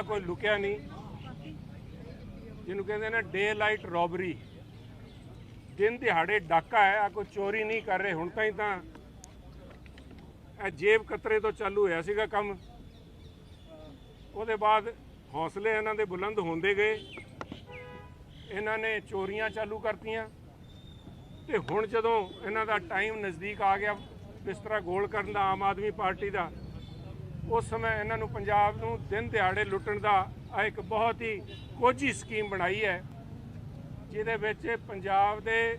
ਮਾਮਲਾ ਕੋਈ ਲੁਕਿਆ ਨਹੀਂ। ਜਿਹਨੂੰ ਕਹਿੰਦੇ ਨੇ ਡੇ ਲਾਈਟ ਰੋਬਰੀ ਦਿਨ ਦਿਹਾੜੇ ਡਾਕਾ ਹੈ, ਆ ਕੋਈ ਚੋਰੀ ਨਹੀਂ ਕਰ ਰਹੇ, ਹੁਣ ਤਾਈਂ ਤਾਂ ਇਹ ਜੇਬ ਕਤਰੇ ਤੋਂ ਚਾਲੂ ਹੋਇਆ ਸੀਗਾ ਕੰਮ। ਉਹਦੇ ਬਾਅਦ ਹੌਸਲੇ ਇਹਨਾਂ ਦੇ ਬੁਲੰਦ ਹੁੰਦੇ ਗਏ। ਇਹਨਾਂ ਨੇ ਚੋਰੀਆਂ ਚਾਲੂ ਕਰਤੀਆਂ। ਤੇ ਹੁਣ ਜਦੋਂ ਇਹਨਾਂ ਦਾ ਟਾਈਮ ਨਜ਼ਦੀਕ ਆ ਗਿਆ, ਬਿਸਤਰਾ ਗੋਲ ਕਰਨ ਦਾ ਆਮ ਆਦਮੀ ਪਾਰਟੀ ਦਾ ਉਸ ਸਮੇਂ ਇਹਨਾਂ ਨੂੰ ਪੰਜਾਬ ਨੂੰ ਦਿਨ ਦਿਹਾੜੇ ਲੁੱਟਣ ਦਾ ਆ ਇੱਕ ਬਹੁਤ ਹੀ ਕੋਝੀ ਸਕੀਮ ਬਣਾਈ ਹੈ, ਜਿਹਦੇ ਵਿੱਚ ਪੰਜਾਬ ਦੇ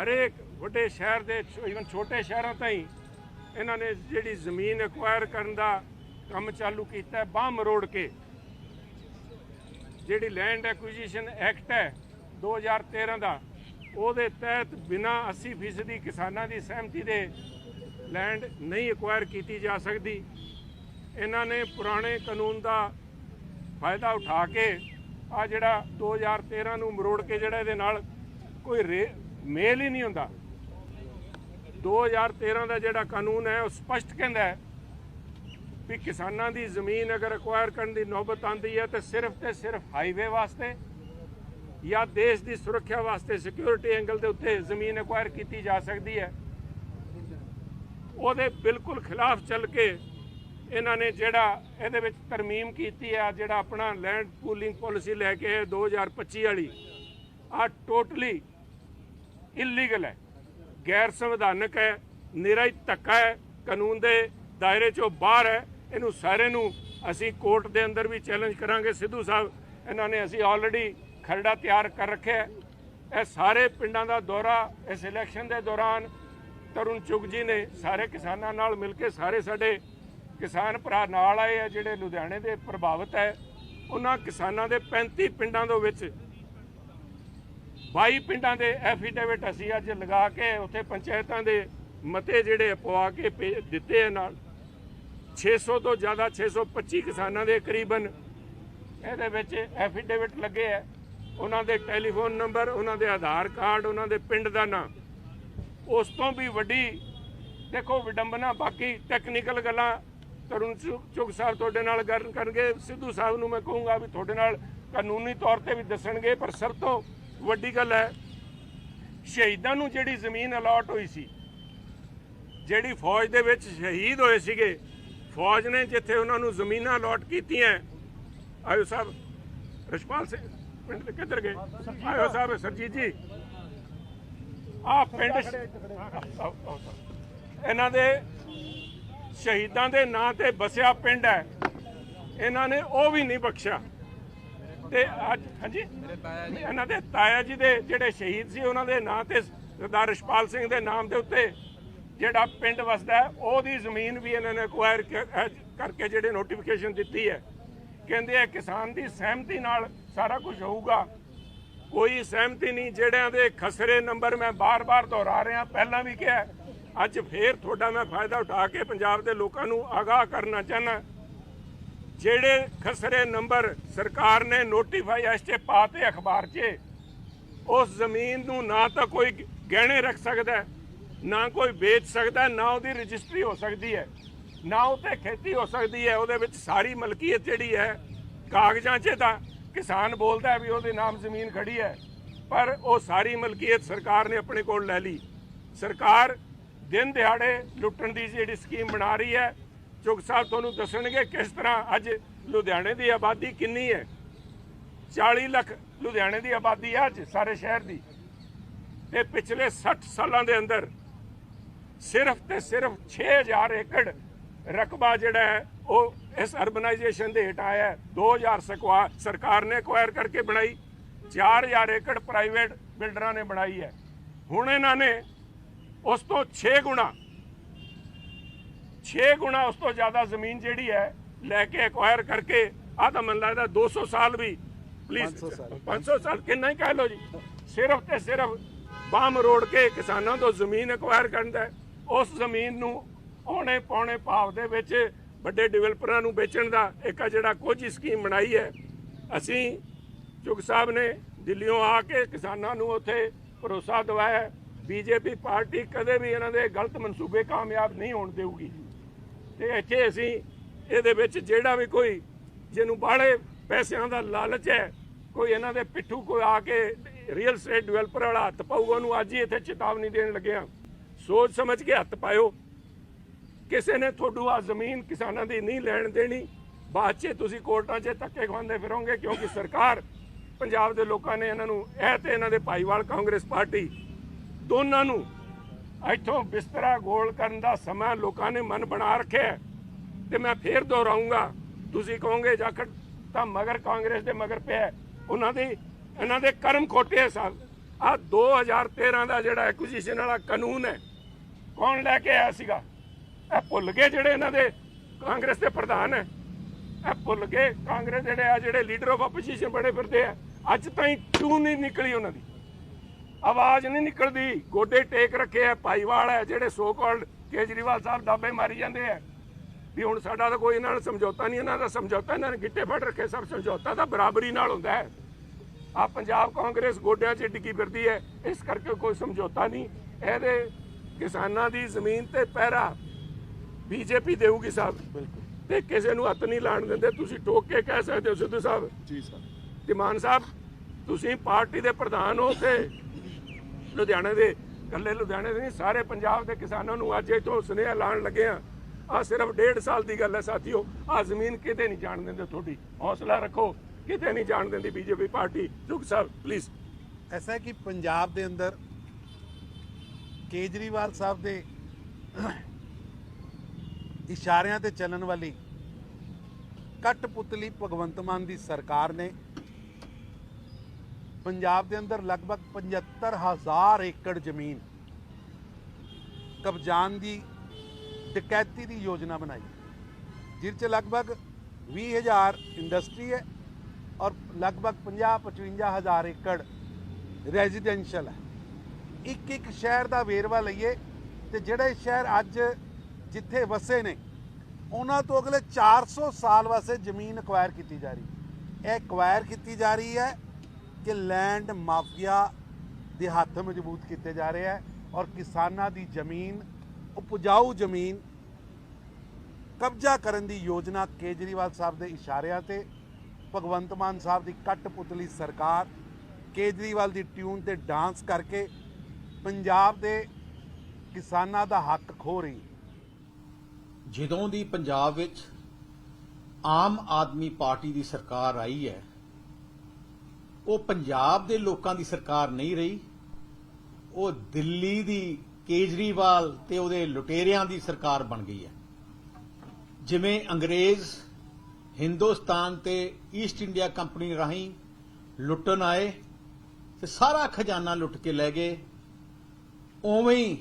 ਹਰੇਕ ਵੱਡੇ ਸ਼ਹਿਰ ਦੇ ਇਵਨ ਛੋਟੇ ਸ਼ਹਿਰਾਂ ਤਾਈਂ ਇਹਨਾਂ ਨੇ ਜਿਹੜੀ ਜ਼ਮੀਨ ਐਕਵਾਇਰ ਕਰਨ ਦਾ ਕੰਮ ਚਾਲੂ ਕੀਤਾ ਹੈ, ਬਾਹ ਮਰੋੜ ਕੇ। ਜਿਹੜੀ ਲੈਂਡ ਐਕੁਜੀਸ਼ਨ ਐਕਟ ਹੈ 2013 ਦਾ, ਉਹਦੇ ਤਹਿਤ ਬਿਨਾ 80% ਕਿਸਾਨਾਂ ਦੀ ਸਹਿਮਤੀ ਦੇ ਲੈਂਡ ਨਹੀਂ ਐਕਵਾਇਰ ਕੀਤੀ ਜਾ ਸਕਦੀ। ਇਹਨਾਂ ਨੇ ਪੁਰਾਣੇ ਕਾਨੂੰਨ ਦਾ ਫਾਇਦਾ ਉਠਾ ਕੇ ਆ ਜਿਹੜਾ 2013 ਨੂੰ ਮਰੋੜ ਕੇ ਜਿਹੜਾ ਇਹਦੇ ਨਾਲ ਕੋਈ ਰੇ- ਮੇਲ ਹੀ ਨਹੀਂ ਹੁੰਦਾ। 2013 ਦਾ ਜਿਹੜਾ ਕਾਨੂੰਨ ਹੈ, ਉਹ ਸਪਸ਼ਟ ਕਹਿੰਦਾ ਹੈ ਵੀ ਕਿਸਾਨਾਂ ਦੀ ਜ਼ਮੀਨ ਅਗਰ ਐਕਵਾਇਰ ਕਰਨ ਦੀ ਨੌਬਤ ਆਂਦੀ ਹੈ ਤੇ ਸਿਰਫ ਤੇ ਸਿਰਫ ਹਾਈਵੇ ਵਾਸਤੇ ਜਾਂ ਦੇਸ਼ ਦੀ ਸੁਰੱਖਿਆ ਵਾਸਤੇ ਸਿਕਿਉਰਿਟੀ ਐਂਗਲ ਦੇ ਉੱਤੇ ਜ਼ਮੀਨ ਐਕਵਾਇਰ ਕੀਤੀ ਜਾ ਸਕਦੀ ਹੈ। ਉਹਦੇ ਬਿਲਕੁਲ ਖਿਲਾਫ ਚੱਲ ਕੇ ਇਹਨਾਂ ਨੇ ਜਿਹੜਾ ਇਹਦੇ ਵਿੱਚ ਤਰਮੀਮ ਕੀਤੀ ਹੈ ਜਿਹੜਾ ਆਪਣਾ ਲੈਂਡ ਪੂਲਿੰਗ ਪਾਲਿਸੀ ਲੈ ਕੇ ਆਏ 2025 ਵਾਲੀ ਆ ਟੋਟਲੀ ਇਲੀਗਲ ਹੈ। ਗੈਰ ਸੰਵਿਧਾਨਕ ਹੈ ਨਿਰਾ ਹੀ ਧੱਕਾ ਹੈ, ਕਾਨੂੰਨ ਦੇ ਦਾਇਰੇ ਚੋਂ ਬਾਹਰ ਹੈ। ਇਹਨੂੰ ਸਾਰੇ ਨੂੰ ਅਸੀਂ ਕੋਰਟ ਦੇ ਅੰਦਰ ਵੀ ਚੈਲੰਜ ਕਰਾਂਗੇ। ਸਿੱਧੂ ਸਾਹਿਬ, ਇਹਨਾਂ ਨੇ ਅਸੀਂ ਆਲਰੇਡੀ ਖਰੜਾ ਤਿਆਰ ਕਰ ਰੱਖਿਆ ਇਹ ਸਾਰੇ ਪਿੰਡਾਂ ਦਾ ਦੌਰਾ, ਇਸ ਇਲੈਕਸ਼ਨ ਦੇ ਦੌਰਾਨ ਤਰੁਣ ਚੁਗ ਜੀ ਨੇ ਸਾਰੇ ਕਿਸਾਨਾਂ ਨਾਲ ਮਿਲ ਕੇ ਸਾਰੇ ਸਾਡੇ ਕਿਸਾਨ ਭਰਾ ਨਾਲ ਆਏ ਆ, ਜਿਹੜੇ ਲੁਧਿਆਣੇ ਦੇ ਪ੍ਰਭਾਵਿਤ ਹੈ, ਉਹਨਾਂ ਕਿਸਾਨਾਂ ਦੇ 35 ਪਿੰਡਾਂ ਦੇ ਵਿੱਚ 22 ਪਿੰਡਾਂ ਦੇ ਐਫੀਡੇਵਿਟ ਅਸੀਂ ਅੱਜ ਲਗਾ ਕੇ ਉੱਥੇ ਪੰਚਾਇਤਾਂ ਦੇ ਮਤੇ ਜਿਹੜੇ ਪਵਾ ਕੇ ਭੇ- ਦਿੱਤੇ ਆ ਨਾਲ। 600 ਤੋਂ ਜ਼ਿਆਦਾ 625 ਕਿਸਾਨਾਂ ਦੇ ਕਰੀਬਨ ਇਹਦੇ ਵਿੱਚ ਐਫੀਡੇਵਿਟ ਲੱਗੇ ਆ। ਉਹਨਾਂ ਦੇ ਟੈਲੀਫੋਨ ਨੰਬਰ, ਉਹਨਾਂ ਦੇ ਆਧਾਰ ਕਾਰਡ, ਉਹਨਾਂ ਦੇ ਪਿੰਡ ਦਾ ਨਾਮ ਉਸ ਤੋਂ ਵੀ ਵੱਡੀ ਦੇਖੋ ਵਿਡੰਬਨਾ, ਬਾਕੀ ਟੈਕਨੀਕਲ ਗੱਲਾਂ ਤਰੁਣ ਚੁਗ ਸਾਹਿਬ ਤੁਹਾਡੇ ਨਾਲ ਗੱਲ ਕਰਨਗੇ। ਸਿੱਧੂ ਸਾਹਿਬ ਨੂੰ ਮੈਂ ਕਹੂੰਗਾ ਵੀ ਤੁਹਾਡੇ ਨਾਲ ਕਾਨੂੰਨੀ ਤੌਰ ਤੇ ਵੀ ਦੱਸਣਗੇ, ਪਰ ਸਭ ਤੋਂ ਵੱਡੀ ਗੱਲ ਹੈ, ਸ਼ਹੀਦਾਂ ਨੂੰ ਜਿਹੜੀ ਜ਼ਮੀਨ ਅਲਾਟ ਹੋਈ ਸੀ, ਜਿਹੜੀ ਫੌਜ ਦੇ ਵਿੱਚ ਸ਼ਹੀਦ ਹੋਏ ਸੀਗੇ, ਫੌਜ ਨੇ ਜਿੱਥੇ ਉਹਨਾਂ ਨੂੰ ਜ਼ਮੀਨਾਂ ਅਲਾਟ ਕੀਤੀਆਂ, ਆਇਓ ਸਾਹਿਬ ਰਸ਼ਪਾਲ ਸਿੰਘ ਪਿੰਡ ਦੇ ਕਿੱਧਰ ਗਏ? ਆਇਓ ਸਾਹਿਬ, ਸਰਜੀਤ ਜੀ। ਆ ਪਿੰਡ ਇਹਨਾਂ ਦੇ ਸ਼ਹੀਦਾਂ ਦੇ ਨਾਂ ਤੇ ਬਸਿਆ ਪਿੰਡ ਹੈ। ਇਹਨਾਂ ਨੇ ਉਹ ਵੀ ਨਹੀਂ ਬਖਸ਼ਿਆ। ਤੇ ਅੱਜ, ਹਾਂਜੀ? ਇਹਨਾਂ ਦੇ ਤਾਇਆ ਜੀ ਦੇ ਜਿਹੜੇ ਸ਼ਹੀਦ ਸੀ, ਉਹਨਾਂ ਦੇ ਨਾਂ ਤੇ ਸਰਦਾਰ ਰਿਸ਼ਪਾਲ ਸਿੰਘ ਦੇ ਨਾਮ ਦੇ ਉੱਤੇ ਜਿਹੜਾ ਪਿੰਡ ਵਸਦਾ ਹੈ, ਉਹਦੀ ਜ਼ਮੀਨ ਵੀ ਇਹਨਾਂ ਨੇ ਅਕਵਾਇਰ ਕਰਕੇ ਜਿਹੜੇ ਨੋਟੀਫਿਕੇਸ਼ਨ ਦਿੱਤੀ ਹੈ। ਕਹਿੰਦੇ ਆ, ਕਿਸਾਨ ਦੀ ਸਹਿਮਤੀ ਨਾਲ ਸਾਰਾ ਕੁਝ ਹੋਊਗਾ। ਕੋਈ ਸਹਿਮਤੀ ਨਹੀਂ, ਜਿਹੜਿਆਂ ਦੇ ਖਸਰੇ ਨੰਬਰ ਮੈਂ ਬਾਰ-ਬਾਰ ਦੁਹਰਾ ਰਿਹਾ, ਪਹਿਲਾਂ ਵੀ ਕਿਹਾ ਅੱਜ ਫੇਰ ਤੁਹਾਡਾ ਮੈਂ ਫਾਇਦਾ ਉਠਾ ਕੇ ਪੰਜਾਬ ਦੇ ਲੋਕਾਂ ਨੂੰ ਆਗਾਹ ਕਰਨਾ ਚਾਹਨਾ ਜਿਹੜੇ ਖਸਰੇ ਨੰਬਰ ਸਰਕਾਰ ਨੇ ਨੋਟੀਫਾਈ ਐਸ 'ਚ ਪਾਤੇ ਅਖਬਾਰ 'ਚ, ਉਸ ਜ਼ਮੀਨ ਨੂੰ ਨਾ ਤਾਂ ਕੋਈ ਗਹਿਣੇ ਰੱਖ ਸਕਦਾ, ਨਾ ਕੋਈ ਵੇਚ ਸਕਦਾ, ਨਾ ਉਹਦੀ ਰਜਿਸਟਰੀ ਹੋ ਸਕਦੀ ਹੈ, ਨਾ ਉਤੇ ਖੇਤੀ ਹੋ ਸਕਦੀ ਹੈ, ਉਹਦੇ ਵਿੱਚ ਸਾਰੀ ਮਲਕੀਅਤ ਜਿਹੜੀ ਹੈ ਕਾਗਜ਼ਾਂ 'ਚ ਤਾਂ ਕਿਸਾਨ ਬੋਲਦਾ ਵੀ ਉਹਦੇ ਨਾਮ ਜ਼ਮੀਨ ਖੜੀ ਹੈ, ਪਰ ਉਹ ਸਾਰੀ ਮਲਕੀਅਤ ਸਰਕਾਰ ਨੇ ਆਪਣੇ ਕੋਲ ਲੈ ਲਈ। ਸਰਕਾਰ ਦਿਨ ਦਿਹਾੜੇ ਲੁੱਟਣ ਦੀ ਜਿਹੜੀ ਸਕੀਮ ਬਣਾ ਰਹੀ ਹੈ ਚੁਗ ਸਾਹਿਬ ਤੁਹਾਨੂੰ ਦੱਸਣਗੇ ਕਿਸ ਤਰ੍ਹਾਂ ਅੱਜ ਲੁਧਿਆਣੇ ਦੀ ਆਬਾਦੀ ਕਿੰਨੀ ਹੈ। 40 ਲੱਖ ਲੁਧਿਆਣੇ ਦੀ ਆਬਾਦੀ ਹੈ ਅੱਜ ਸਾਰੇ ਸ਼ਹਿਰ ਦੀ। ਤੇ ਪਿਛਲੇ 60 ਸਾਲਾਂ ਦੇ ਅੰਦਰ ਸਿਰਫ ਤੇ ਸਿਰਫ 6000 ਏਕੜ ਰਕਬਾ ਜਿਹੜਾ ਹੈ, ਉਹ ਇਸ ਅਰਬਨਾਈਜੇਸ਼ਨ ਦੇ ਹੇਠ ਆਇਆ ਹੈ। 2000 ਸਕਵਾ, ਸਰਕਾਰ ਨੇ ਐਕਵਾਇਰ ਕਰਕੇ ਬਣਾਈ 4000 ਏਕੜ ਪ੍ਰਾਈਵੇਟ ਬਿਲਡਰਾਂ ਨੇ ਬਣਾਈ ਹੈ। ਹੁਣ ਇਹਨਾਂ ਨੇ ਉਸ ਤੋਂ 6 ਗੁਣਾ। 6 ਗੁਣਾ ਉਸ ਤੋਂ ਜ਼ਿਆਦਾ ਜ਼ਮੀਨ ਜਿਹੜੀ ਹੈ ਲੈ ਕੇ ਐਕਵਾਇਰ ਕਰਕੇ ਆ ਤਾਂ ਮੈਨੂੰ ਲੱਗਦਾ 200 ਸਾਲ ਵੀ ਪਲੀਜ਼ 500 ਸਾਲ। ਕਿੰਨਾ ਹੀ ਕਹਿ ਲਓ ਜੀ। ਸਿਰਫ ਤੇ ਸਿਰਫ ਬਾਮ ਰੋੜ ਕੇ ਕਿਸਾਨਾਂ ਤੋਂ ਜ਼ਮੀਨ ਐਕਵਾਇਰ ਕਰਦਾ। ਉਸ ਜ਼ਮੀਨ ਨੂੰ ਆਉਣੇ ਪੌਣੇ ਭਾਵ ਦੇ ਵਿੱਚ ਵੱਡੇ ਡਿਵੈਲਪਰਾਂ ਨੂੰ ਵੇਚਣ ਦਾ ਇੱਕ ਆ ਜਿਹੜਾ ਕੋਝੀ ਸਕੀਮ ਬਣਾਈ ਹੈ। ਅਸੀਂ ਚੁਗ ਸਾਹਿਬ ਨੇ ਦਿੱਲੀੋਂ ਆ ਕੇ ਕਿਸਾਨਾਂ ਨੂੰ ਉੱਥੇ ਭਰੋਸਾ ਦਿਵਾਇਆ ਬੀਜੇਪੀ ਪਾਰਟੀ ਕਦੇ ਵੀ ਇਹਨਾਂ ਦੇ ਗਲਤ ਮਨਸੂਬੇ ਕਾਮਯਾਬ ਨਹੀਂ ਹੋਣ ਦੇਊਗੀ। ਤੇ ਇੱਥੇ ਅਸੀਂ ਇਹਦੇ ਵਿੱਚ ਜਿਹੜਾ ਵੀ ਕੋਈ ਜਿਹਨੂੰ ਬਾਹਲੇ ਪੈਸਿਆਂ ਦਾ ਲਾਲਚ ਹੈ, ਕੋਈ ਇਹਨਾਂ ਦੇ ਪਿੱਠੂ ਕੋਈ ਆ ਕੇ ਰੀਅਲ ਸਟੇਟ ਡਿਵੈਲਪਰ ਵਾਲਾ ਹੱਥ ਪਾਊਗਾ, ਉਹਨੂੰ ਅੱਜ ਹੀ ਇੱਥੇ ਚੇਤਾਵਨੀ ਦੇਣ ਲੱਗਿਆ ਸੋਚ ਸਮਝ ਕੇ ਹੱਥ ਪਾਇਓ। ਕਿਸੇ ਨੇ ਤੁਹਾਨੂੰ ਆ ਜ਼ਮੀਨ ਕਿਸਾਨਾਂ ਦੀ ਨਹੀਂ ਲੈਣ ਦੇਣੀ। ਬਾਅਦ 'ਚ ਤੁਸੀਂ ਕੋਰਟਾਂ 'ਚ ਧੱਕੇ ਖਵਾਉਂਦੇ ਫਿਰੋਗੇ ਕਿਉਂਕਿ ਸਰਕਾਰ ਪੰਜਾਬ ਦੇ ਲੋਕਾਂ ਨੇ ਇਹਨਾਂ ਨੂੰ ਇਹ ਤੇ ਇਹਨਾਂ ਦੇ ਭਾਈਵਾਲ ਕਾਂਗਰਸ ਪਾਰਟੀ ਦੋਨਾਂ ਨੂੰ ਇੱਥੋਂ ਬਿਸਤਰਾ ਗੋਲ ਕਰਨ ਦਾ ਸਮਾਂ ਲੋਕਾਂ ਨੇ ਮਨ ਬਣਾ ਰੱਖਿਆ ਹੈ। ਤੇ ਮੈਂ ਫੇਰ ਦੁਹਰਾਉਂਗਾ, ਤੁਸੀਂ ਕਹੋਗੇ ਜਾਖੜ ਤਾਂ ਮਗਰ ਕਾਂਗਰਸ ਦੇ ਮਗਰ ਪਿਆ ਉਹਨਾਂ ਦੇ, ਇਹਨਾਂ ਦੇ ਕਰਮ ਖੋਟੇ ਆ ਸਾਹਿਬ। ਆ 2013 ਦਾ ਜਿਹੜਾ ਐਕੁਜੀਸ਼ਨ ਵਾਲਾ ਕਾਨੂੰਨ ਹੈ, ਕੌਣ ਲੈ ਕੇ ਆਇਆ ਸੀਗਾ? ਇਹ ਭੁੱਲ ਗਏ ਜਿਹੜੇ ਇਹਨਾਂ ਦੇ ਕਾਂਗਰਸ ਦੇ ਪ੍ਰਧਾਨ ਹੈ। ਇਹ ਭੁੱਲ ਗਏ ਕਾਂਗਰਸ ਜਿਹੜੇ ਆ, ਜਿਹੜੇ ਲੀਡਰ ਆਫ ਆਪੋਜੀਸ਼ਨ ਬਣੇ ਫਿਰਦੇ ਆ। ਅੱਜ ਤਾਈਂ ਟੂ ਨਹੀਂ ਨਿਕਲੀ ਉਹਨਾਂ ਦੀ। ਆਵਾਜ਼ ਨਹੀਂ ਨਿਕਲਦੀ। ਗੋਡੇ ਟੇਕ ਰੱਖੇ ਆ ਭਾਈਵਾਲ ਹੈ ਜਿਹੜੇ ਸੋ ਕਾਲਡ ਕੇਜਰੀਵਾਲ ਸਾਹਿਬ ਦਾਬੇ ਮਾਰੀ ਜਾਂਦੇ ਆ। ਵੀ ਹੁਣ ਸਾਡਾ ਤਾਂ ਕੋਈ ਇਹਨਾਂ ਨਾਲ ਸਮਝੌਤਾ ਨਹੀਂ ਇਹਨਾਂ ਦਾ ਸਮਝੌਤਾ ਇਹਨਾਂ ਨੇ ਗਿੱਟੇ ਫੜ ਰੱਖੇ ਸਭ ਸਮਝੌਤਾ ਤਾਂ ਬਰਾਬਰੀ ਨਾਲ ਹੁੰਦਾ ਹੈ। ਆ ਪੰਜਾਬ ਕਾਂਗਰਸ ਗੋਡਿਆਂ 'ਚ ਡਿੱਗੀ ਫਿਰਦੀ ਹੈ ਇਸ ਕਰਕੇ ਕੋਈ ਸਮਝੌਤਾ ਨਹੀਂ। ਇਹਦੇ ਕਿਸਾਨਾਂ ਦੀ ਜ਼ਮੀਨ ਤੇ ਪਹਿਰਾ ਬੀਜੇਪੀ ਦੇਊਗੀ ਸਾਹਿਬ। ਬਿਲਕੁਲ। ਤੇ ਕਿਸੇ ਨੂੰ ਹੱਥ ਨਹੀਂ ਲਾਣ ਦਿੰਦੇ ਤੁਸੀਂ ਟੋਕ ਕੇ ਕਹਿ ਸਕਦੇ ਹੋ ਸਿੱਧੂ ਸਾਹਿਬ। ਜੀ ਸਰ ਤੇ ਮਾਨ ਸਾਹਿਬ ਤੁਸੀਂ ਪਾਰਟੀ ਦੇ ਪ੍ਰਧਾਨ ਹੋ ਤੇ ਲੁਧਿਆਣੇ ਦੇ, ਇਕੱਲੇ ਲੁਧਿਆਣੇ ਦੇ ਨਹੀਂ, ਸਾਰੇ ਪੰਜਾਬ ਦੇ ਕਿਸਾਨਾਂ ਨੂੰ ਅੱਜ ਇਥੋਂ ਸੁਨੇਹਾ ਲਾਣ ਲੱਗੇ ਆ ਆ ਸਿਰਫ ਡੇਢ ਸਾਲ ਦੀ ਗੱਲ ਹੈ ਸਾਥੀਓ ਆ ਜ਼ਮੀਨ ਕਿਤੇ ਨਹੀਂ ਜਾਣ ਦਿੰਦੇ ਤੁਹਾਡੀ। ਹੌਸਲਾ ਰੱਖੋ, ਕਿਤੇ ਨਹੀਂ ਜਾਣ ਦਿੰਦੀ ਬੀਜੇਪੀ ਪਾਰਟੀ। ਜੁਗ ਸਾਹਿਬ ਪਲੀਜ਼ ਐਸਾ ਕਿ ਪੰਜਾਬ ਦੇ ਅੰਦਰ ਕੇਜਰੀਵਾਲ ਸਾਹਿਬ ਦੇ ਇਸ਼ਾਰਿਆਂ ਤੇ ਚੱਲਣ ਵਾਲੀ ਕਟਪੁਤਲੀ ਭਗਵੰਤ ਮਾਨ ਦੀ ਸਰਕਾਰ ਨੇ ਪੰਜਾਬ ਦੇ ਅੰਦਰ ਲਗਭਗ 75000 ਏਕੜ ਜ਼ਮੀਨ ਕਬਜ਼ਾਨ ਦੀ ਡਕੈਤੀ ਦੀ ਯੋਜਨਾ ਬਣਾਈ। ਜਿਸ ਚ ਲਗਭਗ 20000 ਇੰਡਸਟਰੀ ਹੈ ਔਰ ਲਗਭਗ 50 ਹਜ਼ਾਰ ਏਕੜ ਰੈਜ਼ੀਡੈਂਸ਼ੀਅਲ ਹੈ। ਇੱਕ ਇੱਕ ਸ਼ਹਿਰ ਦਾ ਵੇਰਵਾ ਲਈਏ ਤੇ ਜਿਹੜੇ ਸ਼ਹਿਰ ਅੱਜ ਜਿੱਥੇ ਵਸੇ ਨੇ, ਉਹਨਾਂ ਤੋਂ ਅਗਲੇ 400 ਸਾਲ ਵਾਸਤੇ ਜ਼ਮੀਨ ਅਕਵਾਇਰ ਕੀਤੀ ਜਾ ਰਹੀ ਹੈ। ਇਹ ਅਕਵਾਇਰ ਕੀਤੀ ਜਾ ਰਹੀ ਹੈ ਕਿ ਲੈਂਡ ਮਾਫੀਆ ਦੇ ਹੱਥ ਮਜ਼ਬੂਤ ਕੀਤੇ ਜਾ ਰਹੇ ਹੈ ਔਰ ਕਿਸਾਨਾਂ ਦੀ ਜ਼ਮੀਨ, ਉਪਜਾਊ ਜ਼ਮੀਨ ਕਬਜ਼ਾ ਕਰਨ ਦੀ ਯੋਜਨਾ ਕੇਜਰੀਵਾਲ ਸਾਹਿਬ ਦੇ ਇਸ਼ਾਰਿਆਂ ਤੇ, ਭਗਵੰਤ ਮਾਨ ਸਾਹਿਬ ਦੀ ਕਟਪੁਤਲੀ ਸਰਕਾਰ, ਕੇਜਰੀਵਾਲ ਦੀ ਟਿਊਨ ਤੇ ਡਾਂਸ ਕਰਕੇ ਪੰਜਾਬ ਦੇ ਕਿਸਾਨਾਂ ਦਾ ਹੱਕ ਖੋ ਰਹੀ। ਜਦੋਂ ਦੀ ਪੰਜਾਬ ਵਿੱਚ ਆਮ ਆਦਮੀ ਪਾਰਟੀ ਦੀ ਸਰਕਾਰ ਆਈ ਹੈ ਉਹ ਪੰਜਾਬ ਦੇ ਲੋਕਾਂ ਦੀ ਸਰਕਾਰ ਨਹੀਂ ਰਹੀ। ਉਹ ਦਿੱਲੀ ਦੀ ਕੇਜਰੀਵਾਲ ਤੇ ਉਹਦੇ ਲੁਟੇਰਿਆਂ ਦੀ ਸਰਕਾਰ ਬਣ ਗਈ ਹੈ। ਜਿਵੇਂ ਅੰਗਰੇਜ਼ ਹਿੰਦੁਸਤਾਨ ਤੇ ਈਸਟ ਇੰਡੀਆ ਕੰਪਨੀ ਰਾਹੀਂ ਲੁੱਟਣ ਆਏ ਤੇ ਸਾਰਾ ਖਜ਼ਾਨਾ ਲੁੱਟ ਕੇ ਲੈ ਗਏ। ਉਵੇਂ ਹੀ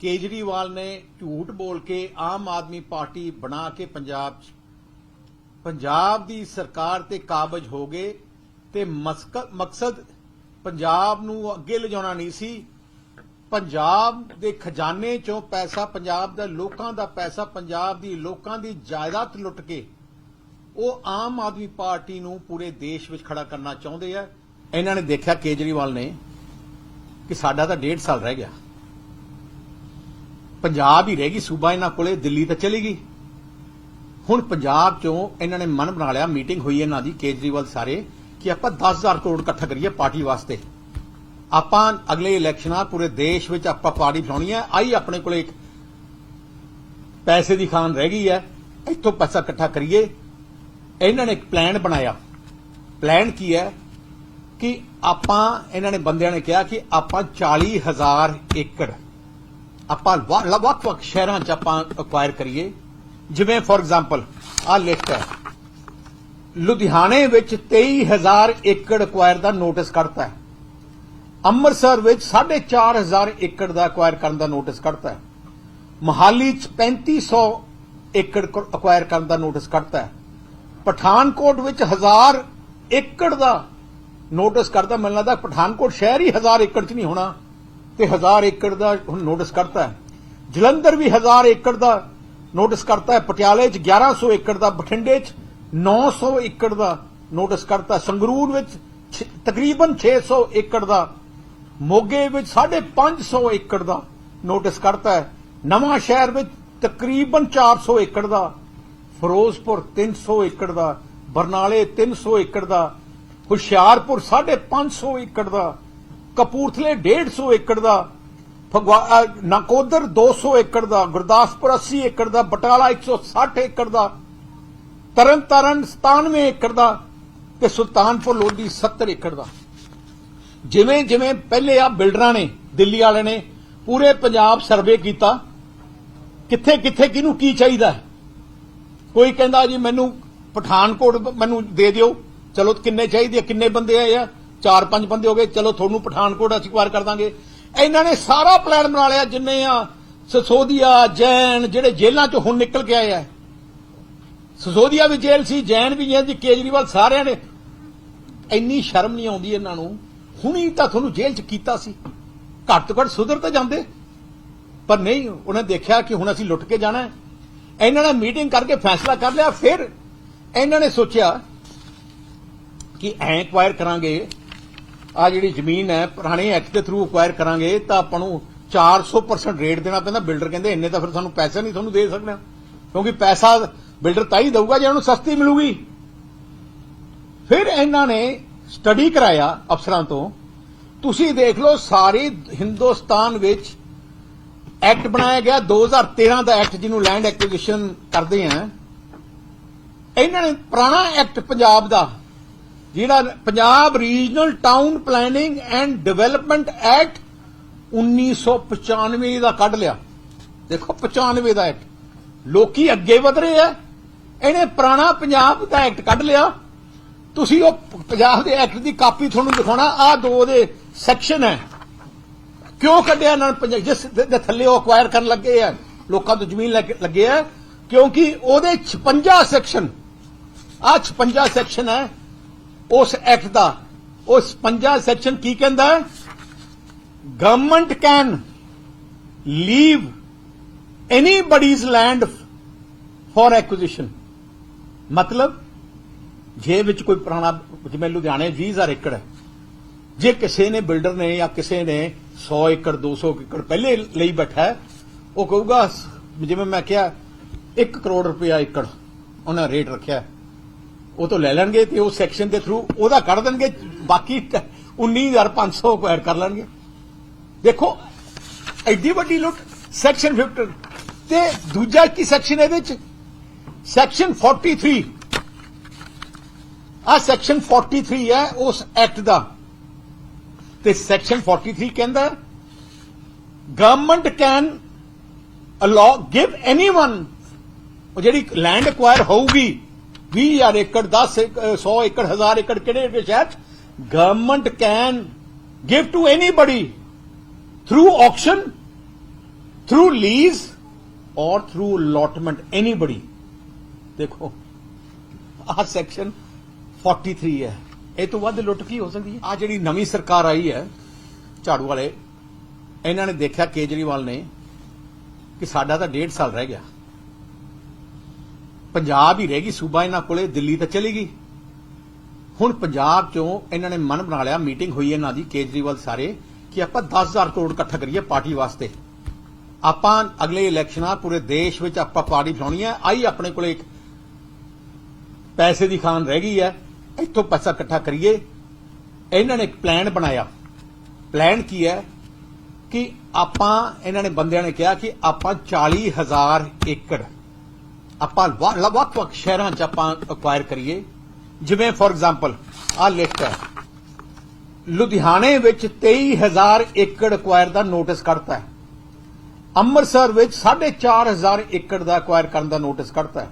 ਕੇਜਰੀਵਾਲ ਨੇ ਝੂਠ ਬੋਲ ਕੇ ਆਮ ਆਦਮੀ ਪਾਰਟੀ ਬਣਾ ਕੇ ਪੰਜਾਬ 'ਚ ਪੰਜਾਬ ਦੀ ਸਰਕਾਰ ਤੇ ਕਾਬਜ ਹੋ ਗਏ। ਤੇ ਮਕਸਦ ਪੰਜਾਬ ਨੂੰ ਅੱਗੇ ਲਿਜਾਉਣਾ ਨਹੀਂ ਸੀ। ਪੰਜਾਬ ਦੇ ਖਜ਼ਾਨੇ ਚੋਂ ਪੈਸਾ ਪੰਜਾਬ ਦੇ ਲੋਕਾਂ ਦਾ ਪੈਸਾ, ਪੰਜਾਬ ਦੀ ਲੋਕਾਂ ਦੀ ਜਾਇਦਾਦ ਲੁੱਟ ਕੇ ਉਹ ਆਮ ਆਦਮੀ ਪਾਰਟੀ ਨੂੰ ਪੂਰੇ ਦੇਸ਼ ਵਿੱਚ ਖੜਾ ਕਰਨਾ ਚਾਹੁੰਦੇ ਆ। ਇਹਨਾਂ ਨੇ ਦੇਖਿਆ ਕੇਜਰੀਵਾਲ ਨੇ ਕਿ ਸਾਡਾ ਤਾਂ ਡੇਢ ਸਾਲ ਰਹਿ ਗਿਆ। ਪੰਜਾਬ ਹੀ ਰਹਿ ਗਈ, ਸੂਬਾ ਇਹਨਾਂ ਕੋਲੇ, ਦਿੱਲੀ ਤਾਂ ਚਲੀ ਗਈ। ਹੁਣ ਪੰਜਾਬ ਚੋਂ ਇਹਨਾਂ ਨੇ ਮਨ ਬਣਾ ਲਿਆ, ਮੀਟਿੰਗ ਹੋਈ ਇਹਨਾਂ ਦੀ ਕੇਜਰੀਵਾਲ ਸਾਰੇ। ਕਿ ਆਪਾਂ 10000 ਕਰੋੜ ਇਕੱਠਾ ਕਰੀਏ ਪਾਰਟੀ ਵਾਸਤੇ। ਆਪਾਂ ਅਗਲੇ ਇਲੈਕਸ਼ਨਾਂ ਪੂਰੇ ਦੇਸ਼ ਵਿੱਚ ਆਪਾਂ ਪਾਰਟੀ ਬਣਾਉਣੀ ਹੈ ਆਈ ਆਪਣੇ ਕੋਲੇ ਇੱਕ ਪੈਸੇ ਦੀ ਖਾਨ ਰਹਿ ਗਈ ਹੈ ਇੱਥੋਂ ਪੈਸਾ ਇਕੱਠਾ ਕਰੀਏ। ਇਹਨਾਂ ਨੇ ਇੱਕ ਪਲਾਨ ਬਣਾਇਆ। ਪਲਾਨ ਕੀ ਹੈ? ਕਿ ਆਪਾਂ, ਇਹਨਾਂ ਨੇ ਬੰਦਿਆਂ ਨੇ ਕਿਹਾ ਕਿ ਆਪਾਂ 40000 ਏਕੜ, ਆਪਾਂ ਵੱਖ-ਵੱਖ ਸ਼ਹਿਰਾਂ 'ਚ ਆਪਾਂ ਅਕਵਾਇਰ ਕਰੀਏ। ਜਿਵੇਂ ਫੋਰ ਐਗਜ਼ਾਮਪਲ ਆਹ ਲਿਸਟ ਹੈ। ਲੁਧਿਆਣੇ ਵਿੱਚ 23000 ਏਕੜ ਅਕਵਾਇਰ ਦਾ ਨੋਟਿਸ ਕੱਢਤਾ ਹੈ। ਅੰਮ੍ਰਿਤਸਰ ਵਿੱਚ 4500 ਏਕੜ ਦਾ ਅਕਵਾਇਰ ਕਰਨ ਦਾ ਨੋਟਿਸ ਕੱਢਤਾ ਹੈ। ਮੋਹਾਲੀ 'ਚ 3500 ਏਕੜ ਅਕਵਾਇਰ ਕਰਨ ਦਾ ਨੋਟਿਸ ਕੱਢਤਾ ਹੈ। ਪਠਾਨਕੋਟ ਵਿੱਚ 1000 ਏਕੜ ਦਾ ਨੋਟਿਸ ਕਰਦਾ ਮੈਨੂੰ ਲੱਗਦਾ ਪਠਾਨਕੋਟ ਸ਼ਹਿਰ ਹੀ 1000 ਏਕੜ 'ਚ ਨਹੀਂ ਹੋਣਾ ਤੇ 1000 ਏਕੜ ਦਾ ਹੁਣ ਨੋਟਿਸ ਕਰਤਾ ਹੈ। ਜਲੰਧਰ ਵੀ 1000 ਏਕੜ ਦਾ ਨੋਟਿਸ ਕਰਤਾ ਹੈ। ਪਟਿਆਲੇ 'ਚ 1100 ਏਕੜ ਦਾ, ਬਠਿੰਡੇ 'ਚ 900 ਏਕੜ ਦਾ ਨੋਟਿਸ ਕਰਤਾ। ਸੰਗਰੂਰ ਵਿੱਚ ਛ- ਤਕਰੀਬਨ 600 ਏਕੜ ਦਾ, ਮੋਗੇ ਵਿੱਚ 550 ਏਕੜ ਦਾ ਨੋਟਿਸ ਕਰਤਾ ਹੈ। ਨਵਾਂ ਸ਼ਹਿਰ ਵਿੱਚ ਤਕਰੀਬਨ 400 ਏਕੜ ਦਾ, ਫਿਰੋਜ਼ਪੁਰ 300 ਏਕੜ ਦਾ, ਬਰਨਾਲੇ 300 ਏਕੜ ਦਾ, ਹੁਸ਼ਿਆਰਪੁਰ 550 ਏਕੜ ਦਾ, ਕਪੂਰਥਲੇ 150 ਏਕੜ ਦਾ ਫਗਵਾ ਅਹ ਨਕੋਦਰ 200 ਏਕੜ ਦਾ, ਗੁਰਦਾਸਪੁਰ 80 ਏਕੜ ਦਾ, ਬਟਾਲਾ 160 ਏਕੜ ਦਾ ਤਰਨਤਾਰਨ 97 ਏਕੜ ਦਾ ਤੇ ਸੁਲਤਾਨਪੁਰ ਲੋਧੀ 70 ਏਕੜ ਦਾ। ਜਿਵੇਂ ਜਿਵੇਂ ਪਹਿਲੇ ਆ ਬਿਲਡਰਾਂ ਨੇ, ਦਿੱਲੀ ਵਾਲੇ ਨੇ ਪੂਰੇ ਪੰਜਾਬ ਸਰਵੇ ਕੀਤਾ, ਕਿੱਥੇ ਕਿੱਥੇ ਕਿਹਨੂੰ ਕੀ ਚਾਹੀਦਾ ਹੈ? ਕੋਈ ਕਹਿੰਦਾ ਜੀ ਮੈਨੂੰ ਪਠਾਨਕੋਟ ਮੈਨੂੰ ਦੇ ਦਿਓ, ਚਲੋ ਕਿੰਨੇ ਚਾਹੀਦੇ ਆ, ਕਿੰਨੇ ਬੰਦੇ ਆਏ ਆ? ਚਾਰ ਪੰਜ ਬੰਦੇ ਹੋ ਗਏ, ਚਲੋ ਤੁਹਾਨੂੰ ਪਠਾਨਕੋਟ ਅਸੀਂ ਅਕਵਾਇਰ ਕਰ ਦਾਂਗੇ। ਇਹਨਾਂ ਨੇ ਸਾਰਾ ਪਲਾਨ ਬਣਾ ਲਿਆ ਜਿੰਨੇ ਆ ਸਸੋਦੀਆ, ਜੈਨ, ਜਿਹੜੇ ਜੇਲ੍ਹਾਂ ਚੋਂ ਹੁਣ ਨਿਕਲ ਕੇ ਆਏ ਆ। ਸਸੋਦੀਆ ਵੀ ਜੇਲ੍ਹ ਸੀ, ਜੈਨ ਵੀ ਜੇਲ੍ਹ ਸੀ, ਕੇਜਰੀਵਾਲ ਸਾਰਿਆਂ ਨੇ। ਇੰਨੀ ਸ਼ਰਮ ਨਹੀਂ ਆਉਂਦੀ ਇਹਨਾਂ ਨੂੰ। ਹੁਣੀ ਤਾਂ ਤੁਹਾਨੂੰ ਜੇਲ੍ਹ 'ਚ ਕੀਤਾ ਸੀ। ਘੱਟ ਤੋਂ ਘੱਟ ਸੁਧਰ ਤਾਂ ਜਾਂਦੇ। ਪਰ ਨਹੀਂ, ਉਹਨੇ ਦੇਖਿਆ ਕਿ ਹੁਣ ਅਸੀਂ ਲੁੱਟ ਕੇ ਜਾਣਾ ਹੈ। ਇਹਨਾਂ ਨੇ ਮੀਟਿੰਗ ਕਰਕੇ ਫੈਸਲਾ ਕਰ ਲਿਆ। ਫਿਰ ਇਹਨਾਂ ਨੇ ਸੋਚਿਆ ਕਿ ਐ ਐਕਵਾਇਰ ਕਰਾਂਗੇ। ਆ ਜਿਹੜੀ ਜ਼ਮੀਨ ਹੈ, ਪੁਰਾਣੇ ਐਕਟ ਦੇ ਥਰੂ ਐਕਵਾਇਰ ਕਰਾਂਗੇ ਤਾਂ ਆਪਾਂ ਨੂੰ 400% ਰੇਟ ਦੇਣਾ ਪੈਂਦਾ। ਬਿਲਡਰ ਕਹਿੰਦੇ, ਇੰਨੇ ਤਾਂ ਫਿਰ ਸਾਨੂੰ ਪੈਸਾ ਨਹੀਂ ਤੁਹਾਨੂੰ ਦੇ ਸਕਣਾ ਕਿਉਂਕਿ ਪੈਸਾ ਬਿਲਡਰ ਤਾਂ ਹੀ ਦਊਗਾ ਜੇ ਉਹਨੂੰ ਸਸਤੀ ਮਿਲੂਗੀ। ਫਿਰ ਇਹਨਾਂ ਨੇ ਸਟੱਡੀ ਕਰਾਇਆ ਅਫਸਰਾਂ ਤੋਂ। ਤੁਸੀਂ ਦੇਖ ਲਓ ਸਾਰੇ ਹਿੰਦੁਸਤਾਨ ਵਿੱਚ ਐਕਟ ਬਣਾਇਆ ਗਿਆ। 2013 ਦਾ ਐਕਟ ਜਿਹਨੂੰ ਲੈਂਡ ਐਕੁਜੀਸ਼ਨ ਕਰਦੇ ਆ। ਇਹਨਾਂ ਨੇ ਪੁਰਾਣਾ ਐਕਟ ਪੰਜਾਬ ਦਾ, ਜਿਹੜਾ Punjab regional town planning and development act 1995 ਦਾ ਕੱਢ ਲਿਆ। ਦੇਖੋ 95 ਦਾ ਐਕਟ। ਲੋਕੀ ਅੱਗੇ ਵਧ ਰਹੇ ਆ। ਇਹਨੇ ਪੁਰਾਣਾ ਪੰਜਾਬ ਦਾ ਐਕਟ ਕੱਢ ਲਿਆ। ਤੁਸੀਂ ਉਹ ਪੰਜਾਬ ਦੇ ਐਕਟ ਦੀ ਕਾਪੀ ਤੁਹਾਨੂੰ ਦਿਖਾਉਣਾ ਆ ਦੋ ਦੇ ਸੈਕਸ਼ਨ ਹੈ। ਕਿਉਂ ਕੱਢਿਆ ਇਹਨਾਂ ਪੰਜਾਬ ਜਿਸ ਦੇ ਥੱਲੇ ਉਹ ਅਕਵਾਇਰ ਕਰਨ ਲੱਗੇ ਆ, ਲੋਕਾਂ ਤੋਂ ਜ਼ਮੀਨ ਲੈ ਕੇ ਲੱਗੇ ਆ, ਕਿਉਂਕਿ ਉਹਦੇ 56 ਸੈਕਸ਼ਨ ਆ 56 ਸੈਕਸ਼ਨ ਹੈ, ਉਸ ਐਕਟ ਦਾ। ਉਹ 56 ਸੈਕਸ਼ਨ ਕੀ ਕਹਿੰਦਾ ਹੈ? Government can leave anybody's land for acquisition ਮਤਲਬ ਜੇ ਵਿੱਚ ਕੋਈ ਪੁਰਾਣਾ, ਜਿਵੇਂ ਲੁਧਿਆਣੇ 20000 ਏਕੜ ਹੈ। ਜੇ ਕਿਸੇ ਨੇ ਬਿਲਡਰ ਨੇ ਜਾਂ ਕਿਸੇ ਨੇ 100 ਏਕੜ 200 ਏਕੜ ਪਹਿਲੇ ਲਈ ਬੈਠਾ ਉਹ ਕਹੂਗਾ, ਜਿਵੇਂ ਮੈਂ ਕਿਹਾ 1 ਕਰੋੜ ਰੁਪਇਆ ਏਕੜ ਉਹਨਾਂ ਰੇਟ ਰੱਖਿਆ ਉਹ ਤੋਂ ਲੈ ਲੈਣਗੇ ਤੇ ਉਹ ਸੈਕਸ਼ਨ ਦੇ ਥਰੂ ਉਹਦਾ ਕੱਢ ਦੇਣਗੇ, ਬਾਕੀ 19500 ਐਡ ਕਰ ਲੈਣਗੇ। ਦੇਖੋ, ਐਡੀ ਵੱਡੀ ਲੁੱਟ ਸੈਕਸ਼ਨ 50 ਤੇ ਦੂਜਾ ਕੀ ਸੈਕਸ਼ਨ ਇਹਦੇ ਵਿੱਚ। ਸੈਕਸ਼ਨ 43 ਆ ਸੈਕਸ਼ਨ 43 ਹੈ, ਉਸ ਐਕਟ ਦਾ। ਤੇ ਸੈਕਸ਼ਨ 43 ਕਹਿੰਦਾ government can allow give anyone ਉਹ ਜਿਹੜੀ ਲੈਂਡ ਐਕਵਾਇਰ ਹੋਊਗੀ 20000 ਏਕੜ 10 ਏਕ- 100 ਏਕੜ 1000 ਏਕੜ ਕਿਹੜੇ ਦੇ ਸ਼ਹਿਰ government can give to anybody through auction through lease or through allotment anybody ਦੇਖੋ, ਆਹ ਸੈਕਸ਼ਨ 43 ਹੈ। ਇਹ ਤੋਂ ਵੱਧ ਲੁੱਟ ਕੀ ਹੋ ਸਕਦੀ ਹੈ? ਆ ਜਿਹੜੀ ਨਵੀਂ ਸਰਕਾਰ ਆਈ ਹੈ, ਝਾੜੂ ਵਾਲੇ, ਇਹਨਾਂ ਨੇ ਦੇਖਿਆ ਕੇਜਰੀਵਾਲ ਨੇ ਕਿ ਸਾਡਾ ਤਾਂ ਡੇਢ ਸਾਲ ਰਹਿ ਗਿਆ। ਪੰਜਾਬ ਹੀ ਰਹਿ ਗਈ, ਸੂਬਾ ਇਹਨਾਂ ਕੋਲੇ, ਦਿੱਲੀ ਤਾਂ ਚਲੀ ਗਈ। ਹੁਣ ਪੰਜਾਬ ਚੋਂ ਇਹਨਾਂ ਨੇ ਮਨ ਬਣਾ ਲਿਆ, ਮੀਟਿੰਗ ਹੋਈ ਇਹਨਾਂ ਦੀ, ਕੇਜਰੀਵਾਲ ਸਾਰੇ, ਕਿ ਆਪਾਂ 10000 ਕਰੋੜ ਇਕੱਠਾ ਕਰੀਏ ਪਾਰਟੀ ਵਾਸਤੇ। ਆਪਾਂ ਅਗਲੇ ਇਲੈਕਸ਼ਨਾਂ, ਪੂਰੇ ਦੇਸ਼ ਵਿੱਚ ਆਪਾਂ ਪਾਰਟੀ ਬਣਾਉਣੀ ਹੈ। ਆਈ ਆਪਣੇ ਕੋਲੇ ਇੱਕ ਪੈਸੇ ਦੀ ਖਾਨ ਰਹਿ ਗਈ ਹੈ ਇੱਥੋਂ ਪੈਸਾ ਇਕੱਠਾ ਕਰੀਏ। ਇਹਨਾਂ ਨੇ ਇੱਕ ਪਲਾਨ ਬਣਾਇਆ। ਪਲਾਨ ਕੀ ਹੈ? ਕਿ ਆਪਾਂ, ਇਹਨਾਂ ਨੇ ਬੰਦਿਆਂ ਨੇ ਕਿਹਾ ਕਿ ਆਪਾਂ 40000 ਏਕੜ, ਆਪਾਂ ਵੱਖ-ਵੱਖ ਸ਼ਹਿਰਾਂ 'ਚ ਆਪਾਂ ਅਕਵਾਇਰ ਕਰੀਏ। ਜਿਵੇਂ ਫੋਰ ਐਗਜ਼ਾਮਪਲ ਆਹ ਲਿਸਟ ਹੈ। ਲੁਧਿਆਣੇ ਵਿੱਚ 23000 ਏਕੜ ਅਕਵਾਇਰ ਦਾ ਨੋਟਿਸ ਕੱਢਤਾ ਹੈ। ਅੰਮ੍ਰਿਤਸਰ ਵਿੱਚ 4500 ਏਕੜ ਦਾ ਅਕਵਾਇਰ ਕਰਨ ਦਾ ਨੋਟਿਸ ਕੱਢਤਾ ਹੈ।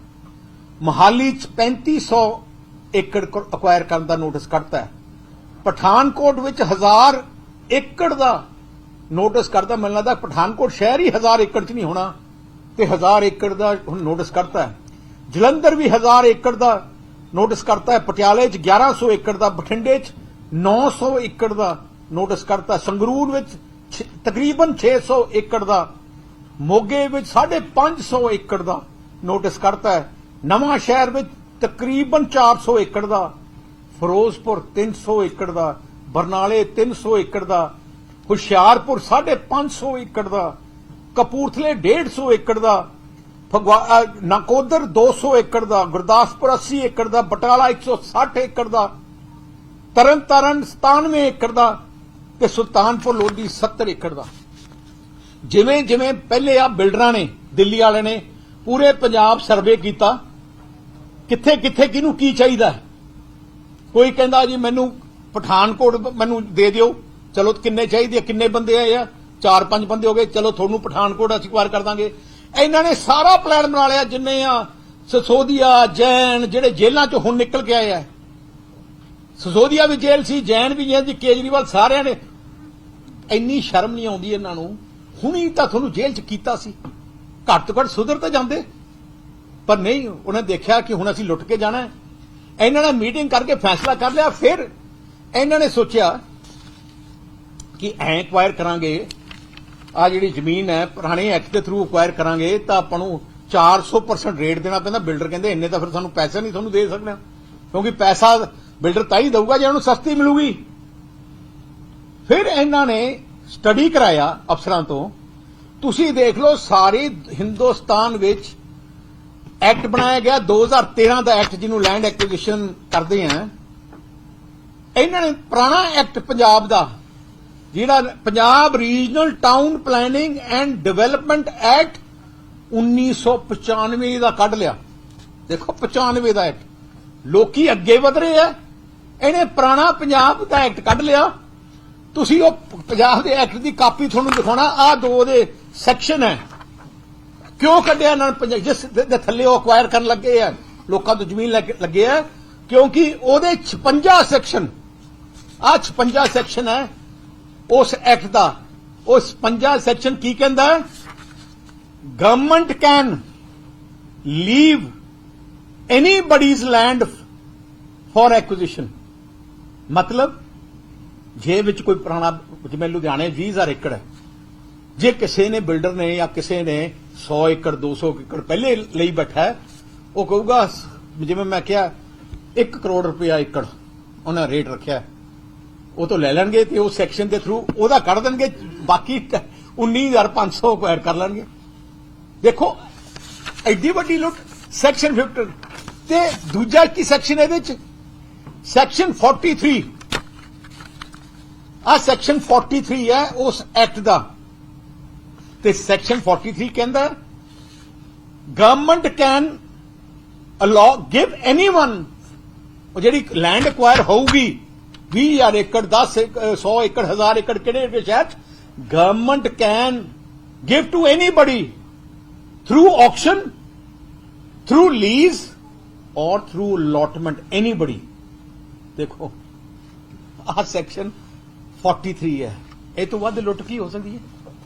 ਮਹਾਲੀ 'ਚ 3500 ਏਕੜ ਅਕਵਾਇਰ ਕਰਨ ਦਾ ਨੋਟਿਸ ਕੱਢਤਾ ਹੈ। ਪਠਾਨਕੋਟ ਵਿੱਚ 1000 ਏਕੜ ਦਾ ਨੋਟਿਸ ਕਰਦਾ ਮੈਨੂੰ ਲੱਗਦਾ ਪਠਾਨਕੋਟ ਸ਼ਹਿਰ ਹੀ 1000 ਏਕੜ 'ਚ ਨਹੀਂ ਹੋਣਾ ਤੇ 1000 ਏਕੜ ਦਾ ਹੁਣ ਨੋਟਿਸ ਕਰਤਾ ਹੈ। ਜਲੰਧਰ ਵੀ 1000 ਏਕੜ ਦਾ ਨੋਟਿਸ ਕਰਤਾ ਹੈ। ਪਟਿਆਲੇ 'ਚ 1100 ਏਕੜ ਦਾ, ਬਠਿੰਡੇ 'ਚ 900 ਏਕੜ ਦਾ ਨੋਟਿਸ ਕਰਤਾ ਹੈ। ਸੰਗਰੂਰ ਵਿੱਚ ਛ- ਤਕਰੀਬਨ 600 ਏਕੜ ਦਾ, ਮੋਗੇ ਵਿੱਚ 550 ਏਕੜ ਦਾ ਨੋਟਿਸ ਕਰਤਾ ਹੈ। ਨਵਾਂ ਸ਼ਹਿਰ ਵਿੱਚ ਤਕਰੀਬਨ 400 ਏਕੜ ਦਾ, ਫਿਰੋਜ਼ਪੁਰ 300 ਏਕੜ ਦਾ, ਬਰਨਾਲੇ 300 ਏਕੜ ਦਾ, ਹੁਸ਼ਿਆਰਪੁਰ 550 ਏਕੜ ਦਾ, ਕਪੂਰਥਲੇ 150 ਏਕੜ ਦਾ ਫਗਵਾ ਅਹ, ਨਕੋਦਰ 200 ਏਕੜ ਦਾ, ਗੁਰਦਾਸਪੁਰ 80 ਏਕੜ ਦਾ, ਬਟਾਲਾ 160 ਏਕੜ ਦਾ, ਤਰਨਤਾਰਨ 97 ਏਕੜ ਦਾ ਤੇ ਸੁਲਤਾਨਪੁਰ ਲੋਧੀ 70 ਏਕੜ ਦਾ। ਜਿਵੇਂ ਜਿਵੇਂ ਪਹਿਲੇ ਆ ਬਿਲਡਰਾਂ ਨੇ, ਦਿੱਲੀ ਵਾਲੇ ਨੇ, ਪੂਰੇ ਪੰਜਾਬ ਸਰਵੇ ਕੀਤਾ ਕਿੱਥੇ ਕਿੱਥੇ, ਕਿਹਨੂੰ ਕੀ ਚਾਹੀਦਾ? ਕੋਈ ਕਹਿੰਦਾ ਜੀ ਮੈਨੂੰ ਪਠਾਨਕੋਟ ਮੈਨੂੰ ਦੇ ਦਿਓ। ਚਲੋ ਕਿੰਨੇ ਚਾਹੀਦੇ ਆ, ਕਿੰਨੇ ਬੰਦੇ ਆਏ ਆ? ਚਾਰ, ਪੰਜ ਬੰਦੇ ਹੋ ਗਏ, ਚਲੋ ਤੁਹਾਨੂੰ ਪਠਾਨਕੋਟ ਅਸੀਂ ਅਕਵਾਇਰ ਕਰ ਦਾਂਗੇ। ਇਹਨਾਂ ਨੇ ਸਾਰਾ ਪਲਾਨ ਬਣਾ ਲਿਆ ਜਿੰਨੇ ਆ, ਸਸੋਦੀਆ, ਜੈਨ, ਜਿਹੜੇ ਜੇਲ੍ਹਾਂ ਚੋਂ ਹੁਣ ਨਿਕਲ ਕੇ ਆਏ ਆ। ਸਸੋਦੀਆ ਵੀ ਜੇਲ੍ਹ ਸੀ, ਜੈਨ ਵੀ ਜੇਲ੍ਹ ਸੀ, ਕੇਜਰੀਵਾਲ ਸਾਰਿਆਂ ਨੇ। ਇੰਨੀ ਸ਼ਰਮ ਨਹੀਂ ਆਉਂਦੀ ਇਹਨਾਂ ਨੂੰ। ਹੁਣੀ ਤਾਂ ਤੁਹਾਨੂੰ ਜੇਲ੍ਹ 'ਚ ਕੀਤਾ ਸੀ। ਘੱਟ ਤੋਂ ਘੱਟ ਸੁਧਰ ਤਾਂ ਜਾਂਦੇ। ਪਰ ਨਹੀਂ, ਉਹਨੇ ਦੇਖਿਆ ਕਿ ਹੁਣ ਅਸੀਂ ਲੁੱਟ ਕੇ ਜਾਣਾ ਹੈ। ਇਹਨਾਂ ਨੇ ਮੀਟਿੰਗ ਕਰਕੇ ਫੈਸਲਾ ਕਰ ਲਿਆ, ਫਿਰ ਇਹਨਾਂ ਨੇ ਸੋਚਿਆ ਕਿ ਐ ਐਕਵਾਇਰ ਕਰਾਂਗੇ। ਆ ਜਿਹੜੀ ਜ਼ਮੀਨ ਹੈ, ਪੁਰਾਣੇ ਐਕਟ ਦੇ ਥਰੂ ਐਕਵਾਇਰ ਕਰਾਂਗੇ, ਤਾਂ ਆਪਾਂ ਨੂੰ 400% ਰੇਟ ਦੇਣਾ ਪੈਂਦਾ। ਬਿਲਡਰ ਕਹਿੰਦੇ, ਇੰਨੇ ਤਾਂ ਫਿਰ ਸਾਨੂੰ ਪੈਸੇ ਨਹੀਂ ਤੁਹਾਨੂੰ ਦੇ ਸਕਦੇ। ਕਿਉਂਕਿ ਪੈਸਾ ਬਿਲਡਰ ਤਾਂ ਹੀ ਦਊਗਾ, ਜੇ ਉਹਨੂੰ ਸਸਤੀ ਮਿਲੂਗੀ। ਫਿਰ ਇਹਨਾਂ ਨੇ ਸਟੱਡੀ ਕਰਾਇਆ ਅਫਸਰਾਂ ਤੋਂ। ਤੁਸੀਂ ਦੇਖ ਲਓ, ਸਾਰੇ ਹਿੰਦੁਸਤਾਨ ਵਿੱਚ ਐਕਟ ਬਣਾਇਆ ਗਿਆ 2013 ਦਾ ਐਕਟ ਜਿਹਨੂੰ ਲੈਂਡ ਐਕੁਜੀਸ਼ਨ ਕਰਦੇ ਆ। ਇਹਨਾਂ ਨੇ ਪੁਰਾਣਾ ਐਕਟ ਪੰਜਾਬ ਦਾ, ਜਿਹੜਾ Punjab regional town planning and development act 1995 ਦਾ ਕੱਢ ਲਿਆ। ਦੇਖੋ 95 ਦਾ ਐਕਟ। ਲੋਕੀ ਅੱਗੇ ਵਧ ਰਹੇ ਆ। ਇਹਨੇ ਪੁਰਾਣਾ ਪੰਜਾਬ ਦਾ ਐਕਟ ਕੱਢ ਲਿਆ। ਤੁਸੀਂ ਉਹ ਪੰਜਾਬ ਦੇ ਐਕਟ ਦੀ ਕਾਪੀ ਤੁਹਾਨੂੰ ਦਿਖਾਉਣਾ। ਆ ਦੋ ਦੇ ਸੈਕਸ਼ਨ ਹੈ। ਕਿਉਂ ਕੱਢਿਆ ਇਹਨਾਂ ਨੇ ਪੰਜਾਬ ਜਿਸ ਦੇ ਥੱਲੇ ਉਹ ਅਕਵਾਇਰ ਕਰਨ ਲੱਗੇ ਆ? ਲੋਕਾਂ ਤੋਂ ਜ਼ਮੀਨ ਲੈ ਕੇ ਲੱਗੇ ਆ। ਕਿਉਂਕਿ ਉਹਦੇ 56 ਸੈਕਸ਼ਨ ਆ 56 ਸੈਕਸ਼ਨ ਹੈ। ਉਸ ਐਕਟ ਦਾ। ਉਹ 56 ਸੈਕਸ਼ਨ ਕੀ ਕਹਿੰਦਾ ਹੈ? Government can leave anybody's land for acquisition ਮਤਲਬ ਜੇ ਵਿੱਚ ਕੋਈ ਪੁਰਾਣਾ ਜਿਵੇਂ ਲੁਧਿਆਣੇ 20000 ਏਕੜ ਹੈ। ਜੇ ਕਿਸੇ ਨੇ ਬਿਲਡਰ ਨੇ ਜਾਂ ਕਿਸੇ ਨੇ 100 ਏਕੜ 200 ਏਕੜ ਪਹਿਲੇ ਲਈ ਬੈਠਾ ਉਹ ਕਹੂਗਾ, ਜਿਵੇਂ ਮੈਂ ਕਿਹਾ 1 ਕਰੋੜ ਰੁਪਇਆ ਏਕੜ ਉਹਨਾਂ ਰੇਟ ਰੱਖਿਆ ਉਹ ਤੋਂ ਲੈ ਲੈਣਗੇ ਤੇ ਉਹ ਸੈਕਸ਼ਨ ਦੇ ਥਰੂ ਉਹਦਾ ਕੱਢ ਦੇਣਗੇ, ਬਾਕੀ 19500 ਐਡ ਕਰ ਲੈਣਗੇ। ਦੇਖੋ, ਐਡੀ ਵੱਡੀ ਲੁੱਟ ਸੈਕਸ਼ਨ 50 ਤੇ ਦੂਜਾ ਕੀ ਸੈਕਸ਼ਨ ਇਹਦੇ ਵਿੱਚ ਸੈਕਸ਼ਨ 43 ਆ ਸੈਕਸ਼ਨ 43 ਹੈ, ਉਸ ਐਕਟ ਦਾ। ਤੇ ਸੈਕਸ਼ਨ 43 ਕਹਿੰਦਾ government can allow give anyone ਉਹ ਜਿਹੜੀ ਲੈਂਡ ਐਕਵਾਇਰ ਹੋਊਗੀ 20000 ਏਕੜ 10 ਏਕ- ਅਹ 100 ਏਕੜ 1000 ਏਕੜ ਕਿਹੜੇ ਦੇ ਸ਼ਹਿਰ government can give to anybody through auction through lease or through allotment anybody ਦੇਖੋ ਆਹ ਸੈਕਸ਼ਨ 43 ਹੈ ਇਹ ਤੋਂ ਵੱਧ ਲੁੱਟ ਕੀ ਹੋ ਸਕਦੀ ਹੈ